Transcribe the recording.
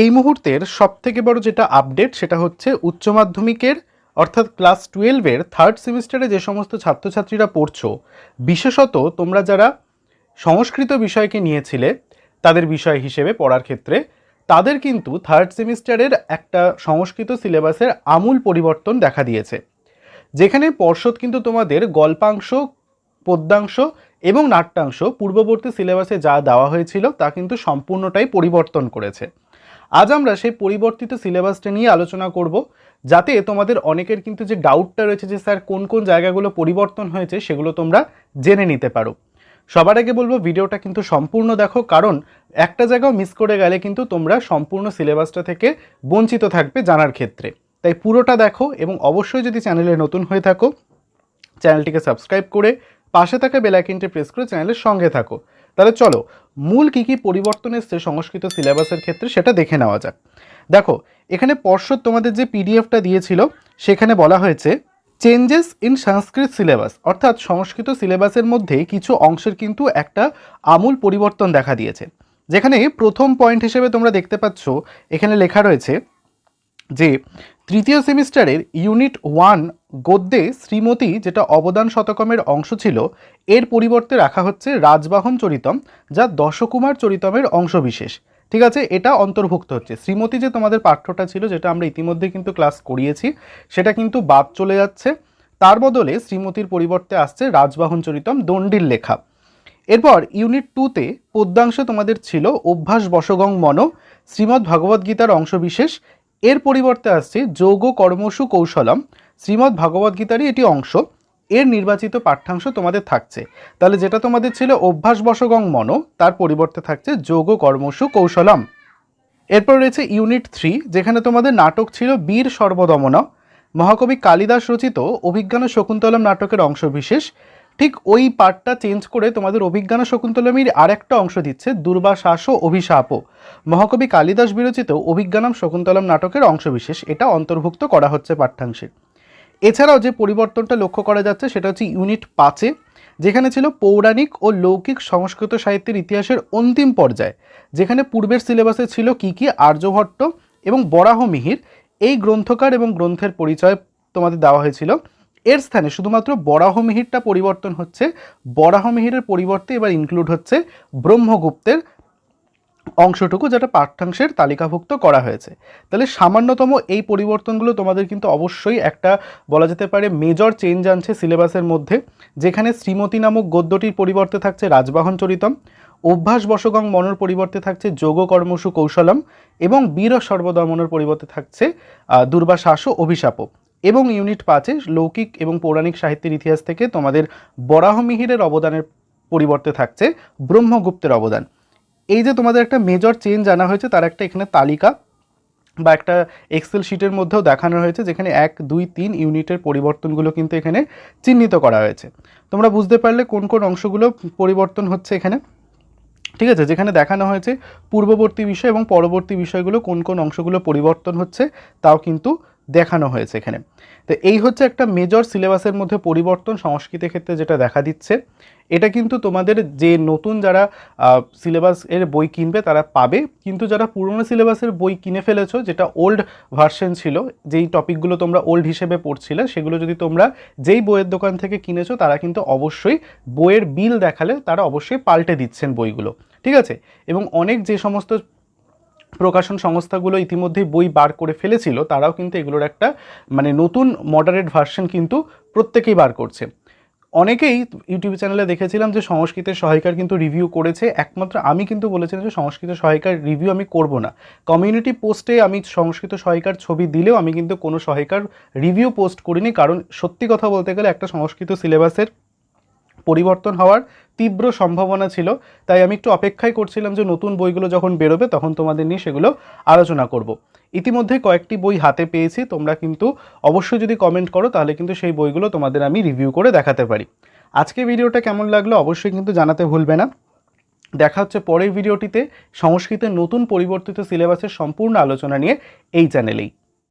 এই মুহূর্তের সবথেকে বড় যেটা আপডেট সেটা হচ্ছে উচ্চ মাধ্যমিকের, অর্থাৎ ক্লাস টুয়েলভের থার্ড সেমিস্টারে যে সমস্ত ছাত্রছাত্রীরা পড়ছো, বিশেষত তোমরা যারা সংস্কৃত বিষয়কে নিয়েছিলে, তাদের বিষয় হিসেবে পড়ার ক্ষেত্রে, তাদের কিন্তু থার্ড সেমিস্টারের একটা সংস্কৃত সিলেবাসের আমূল পরিবর্তন দেখা দিয়েছে। যেখানে পর্ষদ কিন্তু তোমাদের গল্পাংশ, পদ্যাংশ এবং নাট্যাংশ পূর্ববর্তী সিলেবাসে যা দেওয়া হয়েছিল তা কিন্তু সম্পূর্ণটাই পরিবর্তন করেছে। আজ আমরা সেই পরিবর্তিত সিলেবাসটা নিয়ে আলোচনা করব, যাতে তোমাদের অনেকের কিন্তু যে ডাউটটা রয়েছে যে, স্যার, কোন কোন জায়গাগুলো পরিবর্তন হয়েছে সেগুলো তোমরা জেনে নিতে পারো। সবার আগে বলব, ভিডিওটা কিন্তু সম্পূর্ণ দেখো, কারণ একটা জায়গাও মিস করে গেলে কিন্তু তোমরা সম্পূর্ণ সিলেবাসটা থেকে বঞ্চিত থাকবে জানার ক্ষেত্রে। তাই পুরোটা দেখো এবং অবশ্যই যদি চ্যানেলে নতুন হয়ে থাকো, চ্যানেলটিকে সাবস্ক্রাইব করে পাশে থাকা বেল আইকনটি প্রেস করে চ্যানেলের সঙ্গে থাকো। তাহলে চলো, মূল কী কী পরিবর্তন এসছে সংস্কৃত সিলেবাসের ক্ষেত্রে সেটা দেখে নেওয়া যাক। দেখো, এখানে পর্ষদ তোমাদের যে পিডিএফটা দিয়েছিল, সেখানে বলা হয়েছে চেঞ্জেস ইন সংস্কৃত সিলেবাস অর্থাৎ সংস্কৃত সিলেবাসের মধ্যে কিছু অংশের কিন্তু একটা আমূল পরিবর্তন দেখা দিয়েছে। যেখানে প্রথম পয়েন্ট হিসেবে তোমরা দেখতে পাচ্ছ, এখানে লেখা রয়েছে যে, তৃতীয় সেমিস্টারের ইউনিট ওয়ান গদ্যে শ্রীমতী যেটা অবদান শতকমের অংশ ছিল, এর পরিবর্তে রাখা হচ্ছে রাজবাহন চরিতম, যা দশকুমার চরিতমের অংশবিশেষ। ঠিক আছে, এটা অন্তর্ভুক্ত হচ্ছে। শ্রীমতী যে তোমাদের পাঠ্যটা ছিল, যেটা আমরা ইতিমধ্যে কিন্তু ক্লাস করিয়েছি, সেটা কিন্তু বাদ চলে যাচ্ছে। তার বদলে শ্রীমতীর পরিবর্তে আসছে রাজবাহন চরিতম দণ্ডির লেখা। এরপর ইউনিট টুতে পদ্যাংশ তোমাদের ছিল অভ্যাস বশগং মন, শ্রীমদ্ ভগবদ্গীতার অংশবিশেষ। এর পরিবর্তে আসছে যোগ কর্মসু কৌশলম শ্রীমদ্ ভগবদ্গীতারই এটি অংশ। এর নির্বাচিত পাঠ্যাংশ তোমাদের থাকছে। তাহলে যেটা তোমাদের ছিল অভ্যাস বশগং মন, তার পরিবর্তে থাকছে যোগ কর্মসু কৌশলম। এরপর রয়েছে ইউনিট থ্রি, যেখানে তোমাদের নাটক ছিল বীর সর্বদমন। মহাকবি কালিদাস রচিত অভিজ্ঞান শকুন্তলম নাটকের অংশবিশেষ। ঠিক ওই পার্টটা চেঞ্জ করে তোমাদের অভিজ্ঞান শকুন্তলমীর আরেকটা অংশ দিচ্ছে দুর্বাশাস ও অভিশাপও মহাকবি কালিদাস বিরচিত অভিজ্ঞানম শকুন্তলম নাটকের অংশবিশেষ, এটা অন্তর্ভুক্ত করা হচ্ছে পাঠ্যাংশে। এছাড়াও যে পরিবর্তনটা লক্ষ্য করা যাচ্ছে সেটা হচ্ছে ইউনিট পাঁচে, যেখানে ছিল পৌরাণিক ও লৌকিক সংস্কৃত সাহিত্যের ইতিহাসের অন্তিম পর্যায়, যেখানে পূর্বের সিলেবাসে ছিল কি কি, আর্যভট্ট এবং বরাহ মিহির। এই গ্রন্থকার এবং গ্রন্থের পরিচয় তোমাদের দেওয়া হয়েছিল। এর স্থানে শুধুমাত্র বরাহ মিহিরটা পরিবর্তন হচ্ছে, বরাহ মিহিরের পরিবর্তে এবার ইনক্লুড হচ্ছে ব্রহ্মগুপ্তের অংশটুকু যেটা পাঠ্যাংশের তালিকাভুক্ত করা হয়েছে। তাহলে সামান্যতম এই পরিবর্তনগুলো তোমাদের কিন্তু অবশ্যই একটা বলা যেতে পারে মেজর চেঞ্জ আনছে সিলেবাসের মধ্যে, যেখানে শ্রীমতী নামক গদ্যটির পরিবর্তে থাকছে রাজবাহন চরিতম, অভ্যাস বশগং মনর পরিবর্তে থাকছে যোগ কর্মসু কৌশলম, এবং বীর সর্বদমনের পরিবর্তে থাকছে দুর্বাশাস অভিশাপও। এবং ইউনিট পাঁচে লৌকিক এবং পৌরাণিক সাহিত্যের ইতিহাস থেকে তোমাদের বরাহমিহিরের অবদানের পরিবর্তে থাকছে ব্রহ্মগুপ্তের অবদান। এই যে তোমাদের একটা মেজর চেঞ্জ আনা হয়েছে, তার একটা এখানে তালিকা বা একটা এক্সেল শিটের মধ্যেও দেখানো হয়েছে, যেখানে এক, দুই, তিন ইউনিটের পরিবর্তনগুলো কিন্তু এখানে চিহ্নিত করা হয়েছে। তোমরা বুঝতে পারলে কোন কোন অংশগুলো পরিবর্তন হচ্ছে এখানে। ঠিক আছে? যেখানে দেখানো হয়েছে পূর্ববর্তী বিষয় এবং পরবর্তী বিষয়গুলো কোন কোন অংশগুলো পরিবর্তন হচ্ছে, তাও কিন্তু দেখানো হয়েছে এখানে। তো এই হচ্ছে একটা মেজর সিলেবাসের মধ্যে পরিবর্তন সংস্কৃতের ক্ষেত্রে যেটা দেখা দিচ্ছে। এটা কিন্তু তোমাদের যে নতুন যারা সিলেবাস এর বই কিনবে তারা পাবে। কিন্তু যারা পুরনো সিলেবাসের বই কিনে ফেলেছো, যেটা ওল্ড ভার্সন ছিল, যেই টপিকগুলো তোমরা ওল্ড হিসেবে পড়ছিলে, সেগুলো যদি তোমরা যেই বইয়ের দোকান থেকে কিনেছো, তারা কিন্তু অবশ্যই বইয়ের বিল দেখালে তারা অবশ্যই পাল্টে দিচ্ছেন বইগুলো। ঠিক আছে? এবং অনেক যে সমস্ত প্রকাশন সংস্থাগুলো ইতিমধ্যেই বই বার করে ফেলেছিল, তারাও কিন্তু এগুলোর একটা মানে নতুন মডারেট ভার্সন কিন্তু প্রত্যেকেই বার করছে। অনেকেই ইউটিউব চ্যানেলে দেখেছিলাম যে সংস্কৃতের সহায়িকার কিন্তু রিভিউ করেছে, একমাত্র আমি কিন্তু বলেছিলাম যে সংস্কৃত সহায়িকার রিভিউ আমি করব না। কমিউনিটি পোস্টে আমি সংস্কৃত সহায়িকার ছবি দিলেও আমি কিন্তু কোনো সহায়িকার রিভিউ পোস্ট করিনি, কারণ সত্যি কথা বলতে গেলে একটা সংস্কৃত সিলেবাসের পরিবর্তন হওয়ার তীব্র সম্ভাবনা ছিল। তাই আমি একটু অপেক্ষাই করছিলাম যে নতুন বইগুলো যখন বেরোবে তখন তোমাদের নিয়ে সেগুলো আলোচনা করব। ইতিমধ্যে কয়েকটি বই হাতে পেয়েছি, তোমরা কিন্তু অবশ্যই যদি কমেন্ট করো তাহলে কিন্তু সেই বইগুলো তোমাদের আমি রিভিউ করে দেখাতে পারি। আজকে ভিডিওটা কেমন লাগল অবশ্যই কিন্তু জানাতে ভুলবে না। দেখা হচ্ছে পরের ভিডিওটিতে সংস্কৃতের নতুন পরিবর্তিত সিলেবাসের সম্পূর্ণ আলোচনা নিয়ে এই চ্যানেলেই